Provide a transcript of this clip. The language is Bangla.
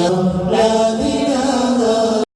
la la